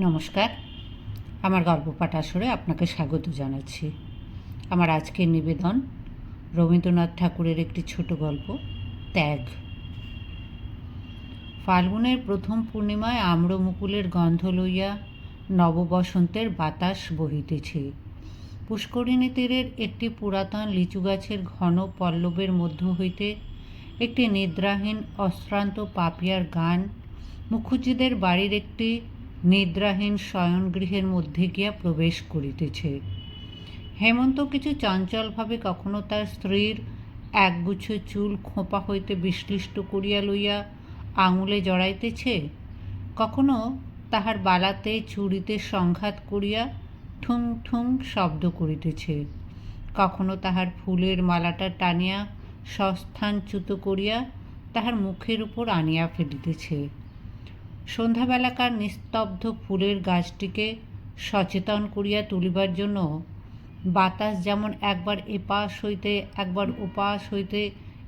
নমস্কার। আমার গল্প পাঠ আসরে আপনাকে স্বাগত জানাচ্ছি। আমার আজকের নিবেদন রবীন্দ্রনাথ ঠাকুরের একটি ছোট গল্প, ত্যাগ। ফাল্গুনের প্রথম পূর্ণিমায় আম্রমুকুলের গন্ধ লইয়া নববসন্তের বাতাস বহিতেছে। পুষ্করিণী তীরের একটি পুরাতন লিচু গাছের ঘন পল্লবের মধ্য হইতে একটি নিদ্রাহীন অশ্রান্ত পাপিয়ার গান মুখুজ্জিদের বাড়ির একটি নিদ্রাহীন শয়নগৃহের মধ্যে গিয়া প্রবেশ করিতেছে। হেমন্ত কিছু চঞ্চলভাবে কখনো তার স্ত্রীর একগুচ্ছ চুল খোঁপা হইতে বিশ্লিষ্ট করিয়া লইয়া আঙুলে জড়াইতেছে, কখনো তাহার বালাতে চুরিতে সংঘাত করিয়া ঠুং ঠুং শব্দ করিতেছে, কখনো তাহার ফুলের মালাটা টানিয়া সস্থানচ্যুত করিয়া তাহার মুখের উপর আনিয়া ফেলিতেছে। সন্ধ্যাবেলাকার নিস্তব্ধ ফুলের গাছটিকে সচেতন করিয়া তুলিবার জন্য বাতাস যেমন একবার এপাশ হইতে একবার ওপাশ হইতে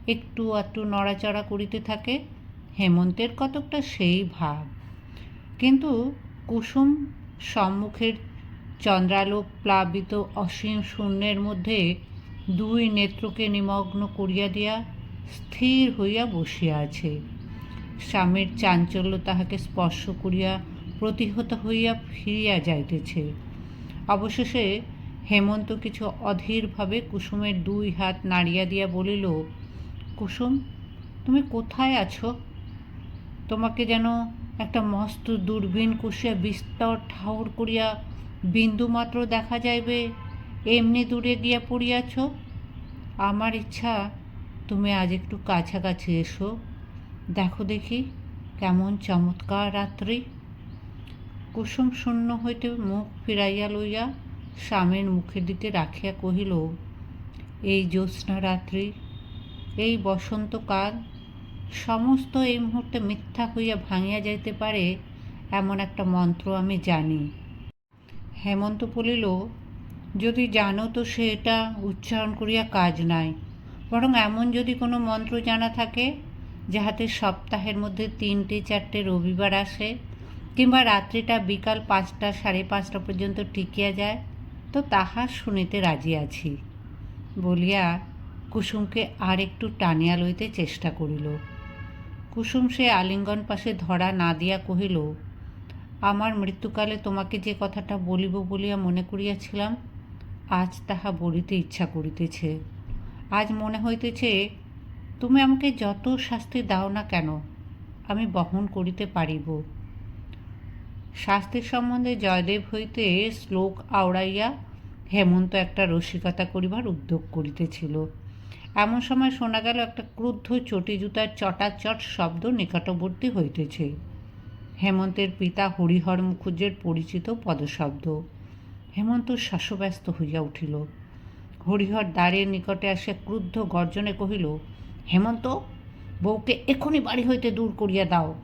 একটু একটু নড়াচড়া করিতে থাকে, হেমন্তের কতকটা সেই ভাব। কিন্তু কুসুম সম্মুখের চন্দ্রালোক প্লাবিত অসীম শূন্যের মধ্যে দুই নেত্রকে নিমগ্ন করিয়া দিয়া স্থির হইয়া বসিয়া আছে। স্বামীর চাঞ্চল্য তাহাকে স্পর্শ করিয়া প্রতিহত হইয়া ফিরিয়া যাইতেছে। অবশেষে হেমন্ত কিছু অধীরভাবে কুসুমের দুই হাত নাড়িয়া দিয়া বলিল, কুসুম, তুমি কোথায় আছো? তোমাকে যেন একটা মস্ত দূরবীন কুশিয়া বিস্তর ঠাউর করিয়া বিন্দুমাত্র দেখা যাইবে, এমনি দূরে গিয়া পড়িয়াছ। আমার ইচ্ছা, তুমি আজ একটু কাছাকাছি এসো। দেখো দেখি, কেমন চমৎকার রাত্রি। কুসুম শূন্য হইতে মুখ ফিরাইয়া লইয়া স্বামীর মুখের দিকে রাখিয়া কহিল, এই জ্যোৎস্না রাত্রি, এই বসন্তকাল, সমস্ত এই মুহূর্তে মিথ্যা হইয়া ভাঙিয়া যাইতে পারে এমন একটা মন্ত্র আমি জানি। হেমন্ত বলিল, যদি জানো তো সেটা উচ্চারণ করিয়া কাজ নাই, বরং এমন যদি কোনো মন্ত্র জানা থাকে যাহাতে সপ্তাহের মধ্যে তিনটে, চারটে রবিবার আসে কিংবা রাত্রিটা বিকাল পাঁচটা, সাড়ে পাঁচটা পর্যন্ত টিকিয়া যায়, তো তাহা শুনিতে রাজি আছি। বলিয়া কুসুমকে আর একটু টানিয়া লইতে চেষ্টা করিল। কুসুম সে আলিঙ্গন পাশে ধরা না দিয়া কহিল, আমার মৃত্যুকালে তোমাকে যে কথাটা বলিব বলিয়া মনে করিয়াছিলাম, আজ তাহা বলিতে ইচ্ছা করিতেছে। আজ মনে হইতেছে তুমি আমাকে যত শাস্তি দাও না কেন, আমি বহন করিতে পারিব। শাস্তির সম্বন্ধে জয়দেব হইতে শ্লোক আওড়াইয়া হেমন্ত একটা রসিকতা করিবার উদ্যোগ করিতেছিল। এমন সময় শোনা গেল একটা ক্রুদ্ধ চটি জুতার চটাচট শব্দ নিকটবর্তী হইতেছে। হেমন্তের পিতা হরিহর মুখুজ্জের পরিচিত পদশব্দ। হেমন্ত শ্বাসব্যস্ত হইয়া উঠিল। হরিহর দ্বারের নিকটে আসিয়া ক্রুদ্ধ গর্জনে কহিল হেমন্ত, বউকে এখনই বাড়ি হইতে দূর করিয়া দাও।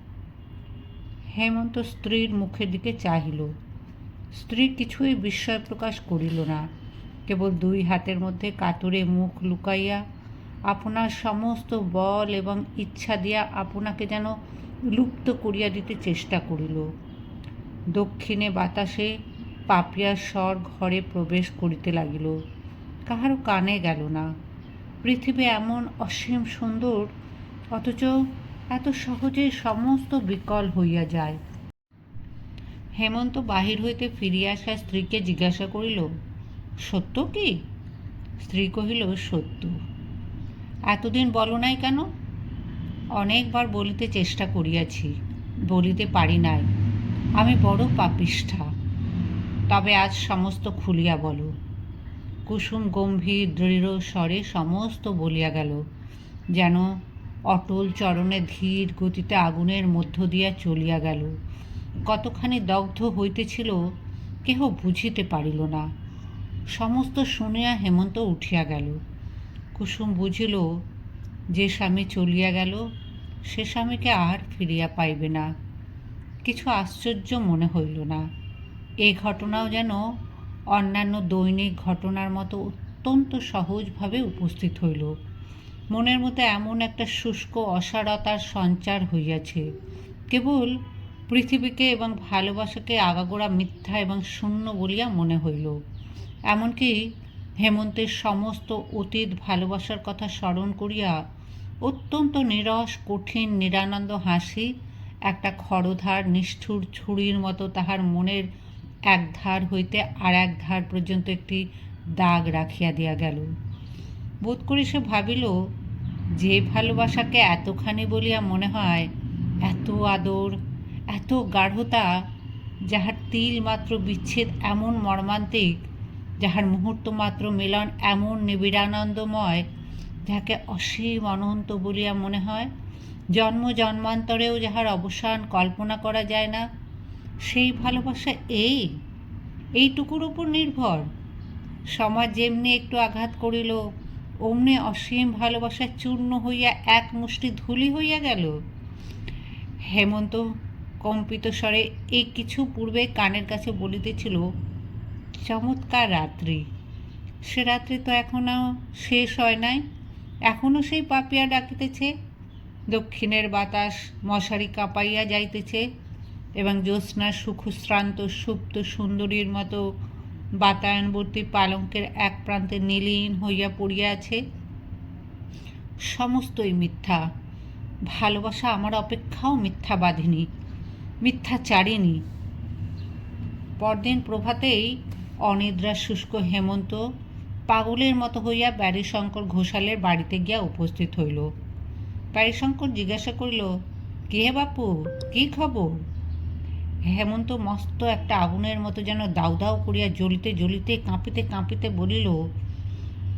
হেমন্ত স্ত্রীর মুখের দিকে চাহিল। স্ত্রী কিছুই বিস্ময় প্রকাশ করিল না। কেবল দুই হাতের মধ্যে কাতরে মুখ লুকাইয়া আপনার সমস্ত বল এবং ইচ্ছা দিয়া আপনাকে যেন লুপ্ত করিয়া দিতে চেষ্টা করিল। দক্ষিণে বাতাসে পাপিয়ার স্বর ঘরে প্রবেশ করিতে লাগিল। কাহারও কানে গেল না। পৃথিবী এমন অসীম সুন্দর, অথচ এত সহজে সমস্ত বিকল হইয়া যায়। হেমন্ত বাহির হইতে ফিরিয়া আসা স্ত্রীকে জিজ্ঞাসা করিল, সত্য কি? স্ত্রী কহিল, সত্য। এতদিন বলো নাই কেন? অনেকবার বলিতে চেষ্টা করিয়াছি, বলিতে পারি নাই। আমি বড় পাপিষ্ঠা। তবে আজ সমস্ত খুলিয়া বলো। কুসুম গম্ভীর, দৃঢ় স্বরে সমস্ত বলিয়া গেল, যেন অটল চরণে ধীর গতিতে আগুনের মধ্য দিয়া চলিয়া গেল। কতখানি দগ্ধ হইতেছিল, কেহ বুঝিতে পারিল না। সমস্ত শুনিয়া হেমন্ত উঠিয়া গেল। কুসুম বুঝিল, যে স্বামী চলিয়া গেল, সে স্বামীকে আর ফিরিয়া পাইবে না। কিছু আশ্চর্য মনে হইল না। এই ঘটনাও যেন অন্যান্য দৈনিক ঘটনার মতো অত্যন্ত সহজভাবে উপস্থিত হইল। মনের মধ্যে এমন একটা শুষ্ক অসারতার সঞ্চার হইয়াছে। কেবল পৃথিবীকে এবং ভালোবাসাকে আগাগোড়া মিথ্যা এবং শূন্য বলিয়া মনে হইল। এমনকি হেমন্তের সমস্ত অতীত ভালোবাসার কথা স্মরণ করিয়া অত্যন্ত নিরস, কঠিন, নিরানন্দ হাসি, একটা খড়ধার নিষ্ঠুর ছুরির মতো তাহার মনের এক ধার হইতে আর এক ধার পর্যন্ত একটি দাগ রাখিয়া দিয়া গেল। বোধ করি সে ভাবিল, যে ভালোবাসাকে এতখানি বলিয়া মনে হয়, এত আদর, এত গাঢ়তা, যাহার তিল মাত্র বিচ্ছেদ এমন মর্মান্তিক, যাহার মুহূর্ত মাত্র মিলন এমন নিবিড়ানন্দময়, যাহাকে অসীম অনন্ত বলিয়া মনে হয়, জন্ম জন্মান্তরেও যাহার অবসান কল্পনা করা যায় না সেই ভালোবাসা এই? এইটুকুর উপর নির্ভর। সমাজ যেমনি একটু আঘাত করিল, অমনি অসীম ভালোবাসা চূর্ণ হইয়া এক মুষ্টি ধুলি হইয়া গেল। হেমন্ত কম্পিত স্বরে এই কিছু পূর্বে কানের কাছে বলিতেছিল, চমৎকার রাত্রি। সে রাত্রি তো এখনও শেষ হয় নাই এখনও সেই পাপিয়া ডাকিতেছে। দক্ষিণের বাতাস মশারি কাঁপাইয়া যাইতেছে এবং জ্যোৎস্নার সুখশ্রান্ত, সুপ্ত সুন্দরীর মতো বাতায়নবর্তী পালঙ্কের এক প্রান্তে নীলীন হইয়া পড়িয়া আছে সমস্তই মিথ্যা। ভালোবাসা আমার অপেক্ষাও মিথ্যাবাদিনী মিথ্যাচারিণী। পরদিন প্রভাতেই অনিদ্রা, শুষ্ক হেমন্ত, পাগলের মতো হইয়া ব্যারিশঙ্কর ঘোষালের বাড়িতে গিয়া উপস্থিত হইল। ব্যারিশঙ্কর জিজ্ঞাসা করিল, কে বাপু? কি খবর? হেমন্ত মস্ত একটা আগুনের মতো যেন দাউ দাউ করিয়া জ্বলিতে জ্বলিতে, কাঁপিতে কাঁপিতে বলিল,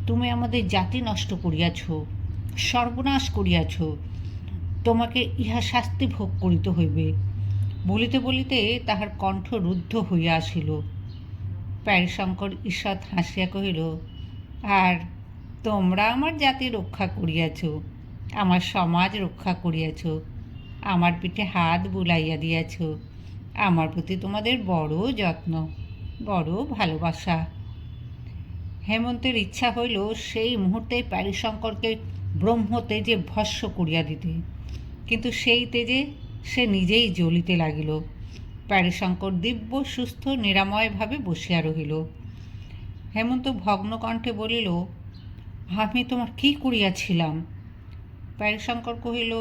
তুমি আমাদের জাতি নষ্ট করিয়াছ, সর্বনাশ করিয়াছ, তোমাকে ইহা শাস্তি ভোগ করিতে হইবে। বলিতে বলিতে তাহার কণ্ঠ রুদ্ধ হইয়া আসিল। প্যারিশঙ্কর ঈষৎ হাসিয়া কহিল, আর তোমরা আমার জাতি রক্ষা করিয়াছ, আমার সমাজ রক্ষা করিয়াছ, আমার পিঠে হাত বুলাইয়া দিয়াছ আমার প্রতি তোমাদের বড় যত্ন, বড় ভালোবাসা। হেমন্তের ইচ্ছা হইল সেই মুহূর্তে প্যারিশঙ্করকে ব্রহ্মতেজে ভস্য করিয়া দিতে। কিন্তু সেই তেজে সে নিজেই জ্বলিতে লাগিল। প্যারিশঙ্কর দিব্য, সুস্থ, নিরাময়ভাবে বসিয়া রহিল। হেমন্ত ভগ্নকণ্ঠে বলিল, আমি তোমার কি করিয়াছিলাম? প্যারিশঙ্কর কহিল,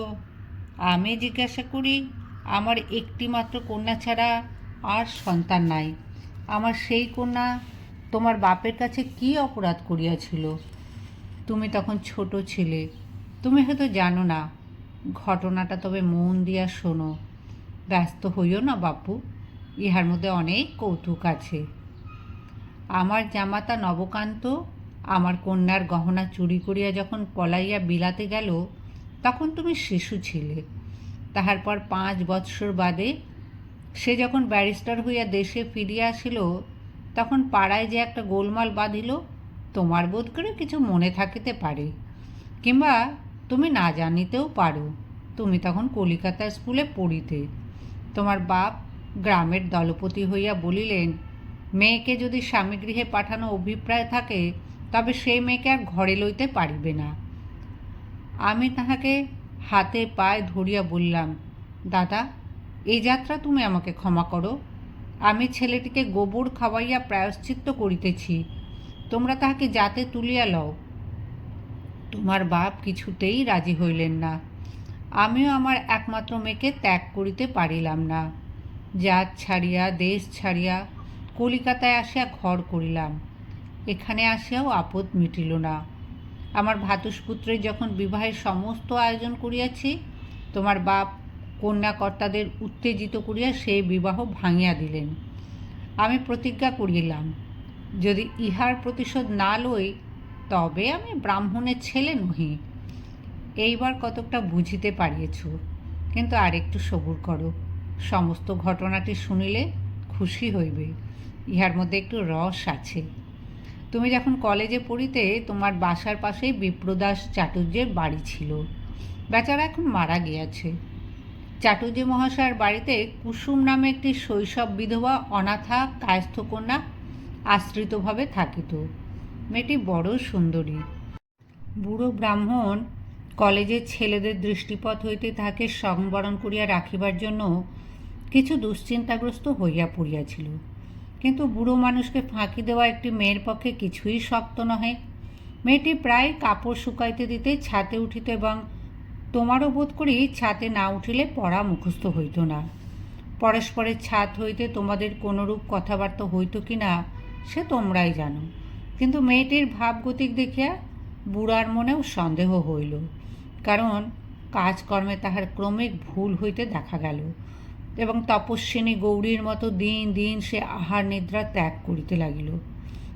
আমি জিজ্ঞাসা করি আমার একটি মাত্র কন্যা ছাড়া আর সন্তান নাই। আমার সেই কন্যা তোমার বাপের কাছে কি অপরাধ করিয়াছিল? তুমি তখন ছোট ছিলে। তুমি হয়তো জানো না, ঘটনাটা তবে মন দিয়া শোনো। ব্যস্ত হইও না বাপু, ইহার মধ্যে অনেক কৌতুক আছে। আমার জামাতা নবকান্ত আমার কন্যার গহনা চুরি করিয়া যখন পলাইয়া বিলাতে গেল, তখন তুমি শিশু ছিলে। তাহার পর পাঁচ বৎসর বাদে সে যখন ব্যারিস্টার হইয়া দেশে ফিরিয়া আসিল, তখন পাড়ায় যে একটা গোলমাল বাঁধিল, তোমার বোধ করে কিছু মনে থাকিতে পারে। কিংবা তুমি না জানিতেও পারো, তুমি তখন কলিকাতা স্কুলে পড়িতে। তোমার বাপ গ্রামের দলপতি হইয়া বলিলেন, মেয়েকে যদি স্বামীগৃহে পাঠানো অভিপ্রায় থাকে, তবে সেই মেয়েকে আর ঘরে লইতে পারিবে না। আমি তাহাকে হাতে পায়ে ধরিয়া বললাম, দাদা, এই যাত্রা তুমি আমাকে ক্ষমা করো। আমি ছেলেটিকে গোবর খাওয়াইয়া প্রায়শ্চিত্ত করিতেছি। তোমরা তাহাকে যাতে তুলিয়া লও। তোমার বাপ কিছুতেই রাজি হইলেন না। আমিও আমার একমাত্র মেয়েকে ত্যাগ করিতে পারিলাম না। জাত ছাড়িয়া, দেশ ছাড়িয়া কলিকাতায় আসিয়া ঘর করিলাম। এখানে আসিয়াও আপদ মিটিল না। আমার ভাতুষপুত্রের যখন বিবাহের সমস্ত আয়োজন করিয়াছি, তোমার বাপ কন্যাকর্তাদের উত্তেজিত করিয়া সেই বিবাহ ভাঙিয়া দিলেন। আমি প্রতিজ্ঞা করিলাম, যদি ইহার প্রতিশোধ না লই, তবে আমি ব্রাহ্মণের ছেলে নহি। এইবার কতকটা বুঝিতে পারিয়েছ, কিন্তু আরেকটু সবুর করো। সমস্ত ঘটনাটি শুনিলে খুশি হইবে, ইহার মধ্যে একটু রস আছে। তুমি যখন কলেজে পড়িতে তোমার বাসার পাশেই বিপ্রদাস চাটুর্যের বাড়ি ছিল। বেচারা এখন মারা গিয়াছে। চাটুর্য মহাশয়ের বাড়িতে কুসুম নামে একটি শৈশব বিধবা অনাথা কায়স্থ কন্যা আশ্রিতভাবে থাকিত। মেয়েটি বড় সুন্দরী। বুড়ো ব্রাহ্মণ কলেজের ছেলেদের দৃষ্টিপথ হইতে তাহাকে সংবরণ করিয়া রাখিবার জন্য কিছু দুশ্চিন্তাগ্রস্ত হইয়া পড়িয়াছিল। কিন্তু বুড়ো মানুষকে ফাঁকি দেওয়া একটি মেয়ের পক্ষে কিছুই শক্ত নহে। মেয়েটি প্রায় কাপড় শুকাইতে দিতে ছাতে উঠিত এবং তোমারও বোধ করি ছাতে না উঠিলে পড়া মুখস্থ হইত না। পরস্পরের ছাদ হইতে তোমাদের কোনোরূপ কথাবার্তা হইত কি না সে তোমরাই জানো। কিন্তু মেয়েটির ভাবগতিক দেখিয়া বুড়ার মনেও সন্দেহ হইল। কারণ কাজকর্মে তাহার ক্রমিক ভুল হইতে দেখা গেল। এবং তপস্বিনী গৌরীর মতো দিন দিন সে আহার নিদ্রা ত্যাগ করিতে লাগিল।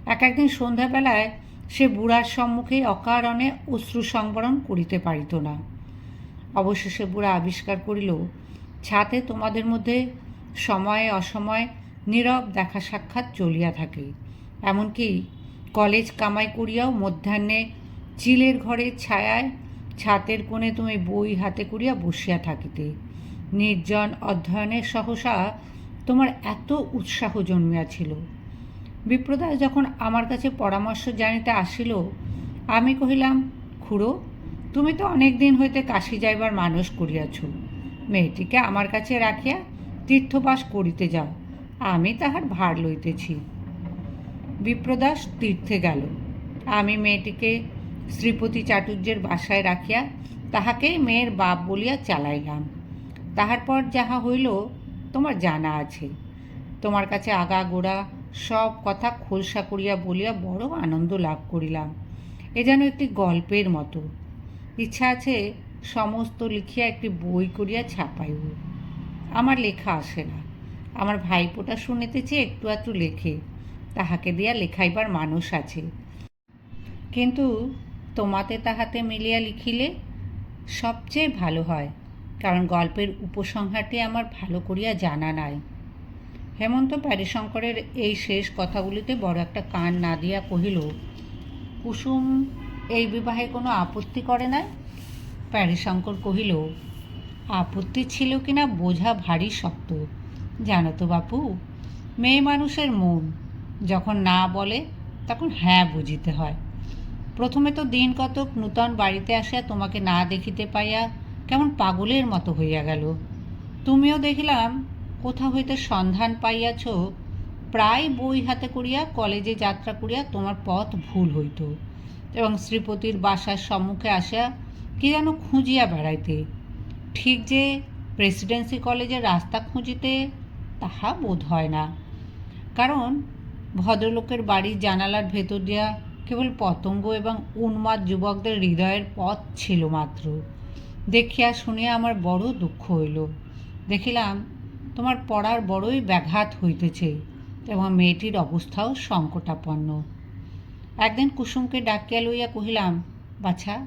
এক একদিন সন্ধ্যাবেলায় সে বুড়ার সম্মুখে অকারণে অশ্রু সংবরণ করিতে পারিত না। অবশেষে বুড়া আবিষ্কার করিল, ছাতে তোমাদের মধ্যে সময়ে অসময়ে নীরব দেখা সাক্ষাৎ চলিয়া থাকে। এমনকি কলেজ কামাই করিয়াও মধ্যাহ্নে চিলের ঘরের ছায়ায় ছাতের কোণে তুমি বই হাতে করিয়া বসিয়া থাকিতে। নির্জন অধ্যয়নের সহসা তোমার এত উৎসাহ জন্মিয়াছিল। বিপ্রদাস যখন আমার কাছে পরামর্শ জানিতে আসিল, আমি কহিলাম, খুড়ো, তুমি তো অনেক দিন হইতে কাশি যাইবার মানুষ করিয়াছ। মেয়েটিকে আমার কাছে রাখিয়া তীর্থবাস করিতে যাও, আমি তাহার ভার লইতেছি। বিপ্রদাস তীর্থে গেল। আমি মেয়েটিকে শ্রীপতি চাটুর্যের বাসায় রাখিয়া তাহাকেই মেয়ের বাপ বলিয়া চালাইলাম। তাহার পর যাহা হইল, তোমার জানা আছে। তোমার কাছে আগা গোড়া সব কথা খোলসা করিয়া বলিয়া বড় আনন্দ লাভ করিলাম। এ যেন একটি গল্পের মতো। ইচ্ছা আছে সমস্ত লিখিয়া একটি বই করিয়া ছাপাইব। আমার লেখা আসে না। আমার ভাইপোটা শুনিতেছে, একটু একটু লেখে। তাহাকে দিয়া লেখাইবার মানুষ আছে। কিন্তু তোমাতে তাহাতে মিলিয়া লিখিলে সবচেয়ে ভালো হয়। কারণ গল্পের উপসংহারটি আমার ভালো করিয়া জানা নাই। হেমন্ত প্যারিশঙ্করের এই শেষ কথাগুলিতে বড় একটা কান না দিয়া কহিল, কুসুম, এই বিবাহে কোনো আপত্তি করে নাই? প্যারিশঙ্কর কহিল, আপত্তি ছিল কিনা বোঝা ভারী শক্ত। জানো তো বাপু, মেয়ে মানুষের মন, যখন না বলে তখন হ্যাঁ বুঝিতে হয়। প্রথমে তো দিন কতক নূতন বাড়িতে আসিয়া তোমাকে না দেখিতে পাইয়া কেমন পাগলের মতো হইয়া গেল। তুমিও দেখিলাম, কোথা হইতে সন্ধান পাইয়াছ, প্রায় বই হাতে করিয়া কলেজে যাত্রা করিয়া তোমার পথ ভুল হইত এবং শ্রীপতির বাসার সম্মুখে আসিয়া কি যেন খুঁজিয়া বেড়াইতে। ঠিক যে প্রেসিডেন্সি কলেজের রাস্তা খুঁজিতে, তাহা বোধ হয় না। কারণ ভদ্রলোকের বাড়ির জানালার ভেতর দিয়া কেবল পতঙ্গ এবং উন্মাদ যুবকদের হৃদয়ের পথ ছিল মাত্র। দেখিয়া শুনিয়া আমার বড় দুঃখ হইল। দেখিলাম, তোমার পড়ার বড়ই ব্যাঘাত হইতেছে এবং মেয়েটির অবস্থাও সংকটাপন্ন। একদিন কুসুমকে ডাকিয়া লইয়া কহিলাম, বাছা,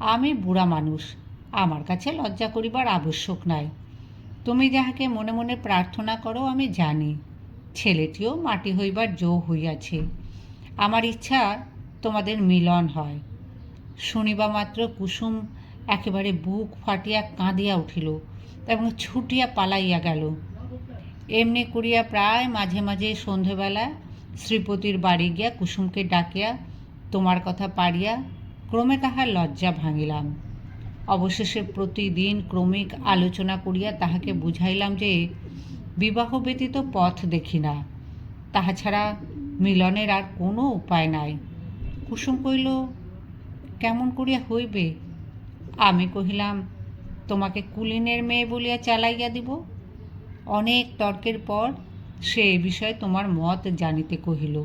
আমি বুড়া মানুষ, আমার কাছে লজ্জা করিবার আবশ্যক নাই। তুমি যাহাকে মনে মনে প্রার্থনা করো, আমি জানি, ছেলেটিও মাটি হইবার জো হইয়াছে। আমার ইচ্ছা তোমাদের মিলন হয়। শুনিবা মাত্র কুসুম একেবারে বুক ফাটিয়া কাঁদিয়া উঠিল এবং ছুটিয়া পালাইয়া গেল। এমনি করিয়া প্রায় মাঝে মাঝে সন্ধেবেলা শ্রীপতির বাড়ি গিয়া কুসুমকে ডাকিয়া, তোমার কথা পারিয়া ক্রমে তাহার লজ্জা ভাঙিলাম। অবশেষে প্রতিদিন ক্রমিক আলোচনা করিয়া তাহাকে বুঝাইলাম যে বিবাহ ব্যতীত পথ দেখি না। তাহা ছাড়া মিলনের আর কোনো উপায় নাই। কুসুম কইল কেমন করিয়া হইবে? আমি কহিলাম, তোমাকে কুলিনের মেয়ে বলিয়া চালাইয়া দিব? অনেক তর্কের পর সে এ বিষয়ে তোমার মত জানিতে কহিল।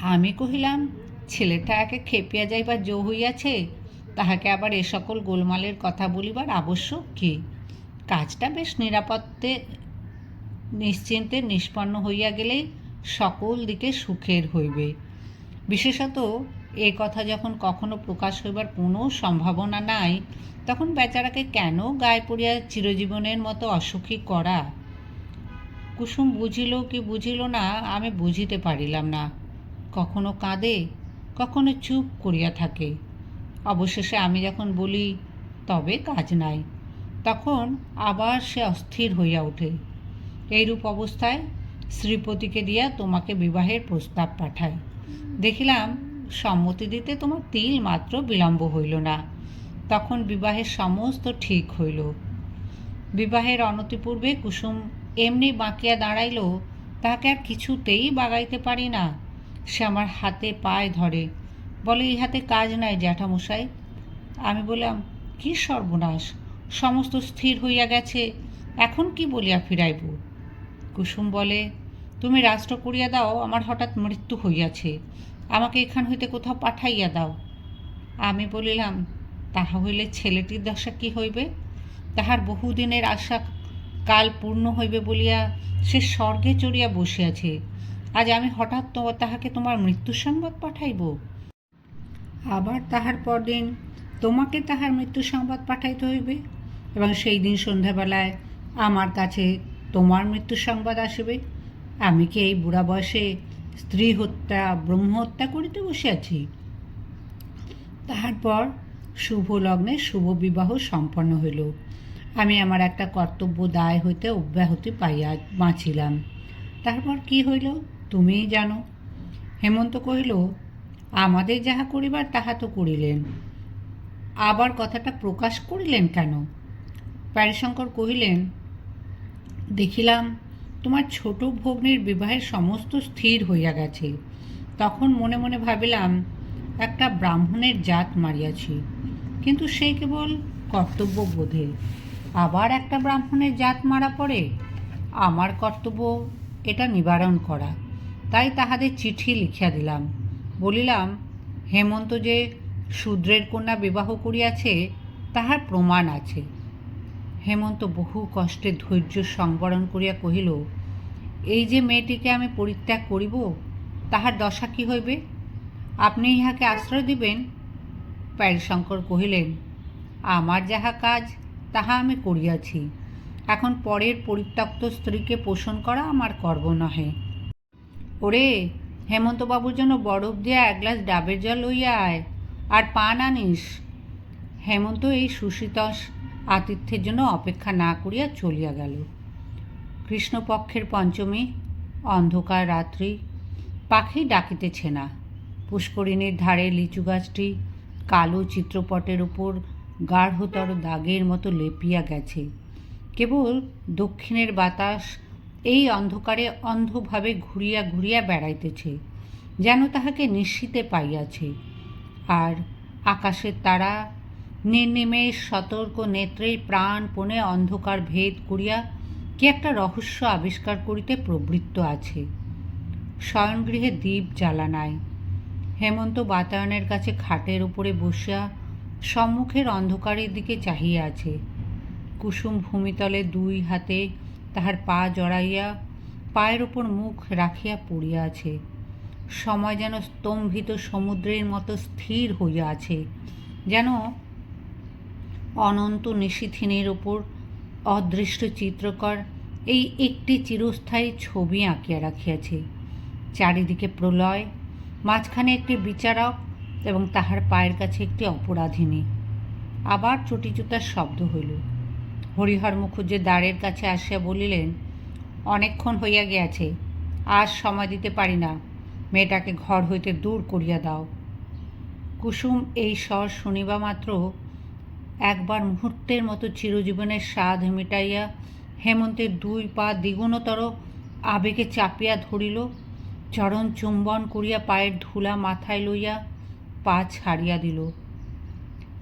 আমি কহিলাম, ছেলেটা একে খেপিয়া যাইবার জো হইয়াছে, তাহাকে আবার এ সকল গোলমালের কথা বলিবার আবশ্যক কি? কাজটা বেশ নিরাপত্তে, নিশ্চিন্তে নিষ্পন্ন হইয়া গেলেই সকল দিকে সুখের হইবে। বিশেষত এ কথা যখন কখনো প্রকাশ হইবার কোনো সম্ভাবনা নাই, তখন বেচারাকে কেন গায়ে পড়িয়া চিরজীবনের মতো অসুখী করা? কুসুম বুঝিল কি বুঝিল না, আমি বুঝিতে পারিলাম না। কখনো কাঁদে, কখনো চুপ করিয়া থাকে। অবশেষে আমি যখন বলি, তবে কাজ নাই, তখন আবার সে অস্থির হইয়া ওঠে। এইরূপ অবস্থায় শ্রীপতিকে দিয়া তোমাকে বিবাহের প্রস্তাব পাঠায় দেখিলাম সম্মতি দিতে তোমার তিল মাত্র বিলম্ব হইল না। তখন বিবাহের সমস্ত ঠিক হইল। বিবাহের অনতিপূর্বে কুসুম এমনি বাঁকিয়া দাঁড়াইল, তাহাকে আর কিছুতেই বাগাইতে পারি না। সে আমার হাতে পায়ে ধরে, বলে, এই হাতে কাজ নাই জ্যাঠামশাই। আমি বললাম, কি সর্বনাশ, সমস্ত স্থির হইয়া গেছে, এখন কি বলিয়া ফিরাইব? কুসুম বলে, তুমি রাষ্ট্র করিয়া দাও, আমার হঠাৎ মৃত্যু হইয়াছে। আমাকে এখান হইতে কোথাও পাঠাইয়া দাও। আমি বলিলাম তাহা হইলে ছেলেটির দশা কি হইবে? তাহার বহুদিনের আশা কাল পূর্ণ হইবে বলিয়া সে স্বর্গে চড়িয়া বসিয়াছে। আজ আমি হঠাৎ তো তাহাকে তোমার মৃত্যুর সংবাদ পাঠাইব। আবার তাহার পরদিন তোমাকে তাহার মৃত্যু সংবাদ পাঠাইতে হইবে এবং সেই দিন সন্ধ্যাবেলায় আমার কাছে তোমার মৃত্যু সংবাদ আসিবে। আমি কি এই বুড়া বয়সে স্ত্রী হত্যা, ব্রহ্ম হত্যা করিতে বসিয়াছি। তাহার পর শুভ লগ্নে শুভ বিবাহ সম্পন্ন হইল। আমি আমার একটা কর্তব্য দায় হইতে অব্যাহতি পাইয়া বাঁচিলাম। তারপর কি হইল তুমিই জানো। হেমন্ত কহিল, আমাদের যাহা করিবার তাহা তো করিলেন। আবার কথাটা প্রকাশ করিলেন কেন? প্যারিশঙ্কর কহিলেন, দেখিলাম তোমার ছোট ভগ্নির বিবাহের সমস্ত স্থির হইয়া গেছে। তখন মনে মনে ভাবিলাম, একটা ব্রাহ্মণের জাত মারিয়াছি, কিন্তু সে কেবল কর্তব্য বোধে। আবার একটা ব্রাহ্মণের জাত মারা পড়ে? আমার কর্তব্য এটা নিবারণ করা। তাই তাহাদের চিঠি লিখিয়া দিলাম। বলিলাম, হেমন্ত যে শূদ্রের কন্যা বিবাহ করিয়াছে, তাহার প্রমাণ আছে। হেমন্ত বহু কষ্টে ধৈর্য সংবরণ করিয়া কহিল, এই যে মেয়েটিকে আমি পরিত্যাগ করিব, তাহার দশা কি হইবে? আপনি ইহাকে আশ্রয় দিবেন? প্যারিশঙ্কর কহিলেন, আমার যাহা কাজ, তাহা আমি করিয়াছি। এখন পরের পরিত্যক্ত স্ত্রীকে পোষণ করা আমার কর্ম নহে। ওরে, হেমন্তবাবুর জন্য বরফ দিয়া এক গ্লাস ডাবের জল লইয়া আয়, আর পান আনিস হেমন্ত এই সুশীতস আতিথ্যের জন্য অপেক্ষা না করিয়া চলিয়া গেল। কৃষ্ণপক্ষের পঞ্চমী, অন্ধকার রাত্রি, পাখি ডাকিতেছে না। পুষ্করিণীর ধারে লিচু গাছটি কালো চিত্রপটের উপর গাঢ়তর দাগের মতো লেপিয়া গেছে। কেবল দক্ষিণের বাতাস এই অন্ধকারে অন্ধভাবে ঘুরিয়া ঘুরিয়া বেড়াইতেছে, যেন তাহাকে নিশ্চিতে পাইয়াছে। আর আকাশের তারা নির্নিমেষ সতর্ক নেত্রে প্রাণপণে অন্ধকার ভেদ করিয়া কি একটা রহস্য আবিষ্কার করিতে প্রবৃত্ত আছে। শয়নগৃহে দ্বীপ জ্বালা নাই। হেমন্ত বাতায়নের কাছে খাটের উপরে বসিয়া সম্মুখের অন্ধকারের দিকে চাহিয়া আছে। কুসুম ভূমিতলে দুই হাতে তাহার পা জড়াইয়া পায়ের ওপর মুখ রাখিয়া পড়িয়া আছে। সময় যেন স্তম্ভিত সমুদ্রের মতো স্থির হইয়া আছে, যেন অনন্ত নিশিথিনের ওপর অদৃষ্ট চিত্রকর এই একটি চিরস্থায়ী ছবি আঁকিয়া রাখিয়াছে। চারিদিকে প্রলয়, মাঝখানে একটি বিচারক এবং তাহার পায়ের কাছে একটি অপরাধিনী। আবার চটিজুতার শব্দ হইল। হরিহর মুখুজ্জে দ্বারের কাছে আসিয়া বলিলেন, অনেকক্ষণ হইয়া গিয়াছে আজ সময় দিতে পারি না। মেয়েটাকে ঘর হইতে দূর করিয়া দাও। কুসুম এই স্বর শুনিবা মাত্র একবার মুহূর্তের মতো চিরজীবনের স্বাদ মিটাইয়া হেমন্তের দুই পা দ্বিগুণতর আবেগে চাপিয়া ধরিল, চরণ চুম্বন করিয়া পায়ের ধুলা মাথায় লইয়া পা ছাড়িয়া দিল।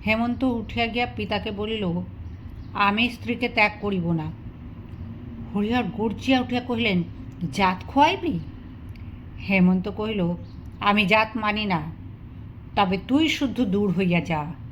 হেমন্ত উঠিয়া গিয়া পিতাকে বলিল, আমি স্ত্রীকে ত্যাগ করিব না। হরিহর গর্জিয়া উঠিয়া কহিলেন, জাত খোয়াইবি? হেমন্ত কহিল, আমি জাত মানি না, তবে তুই শুদ্ধ দূর হইয়া যা।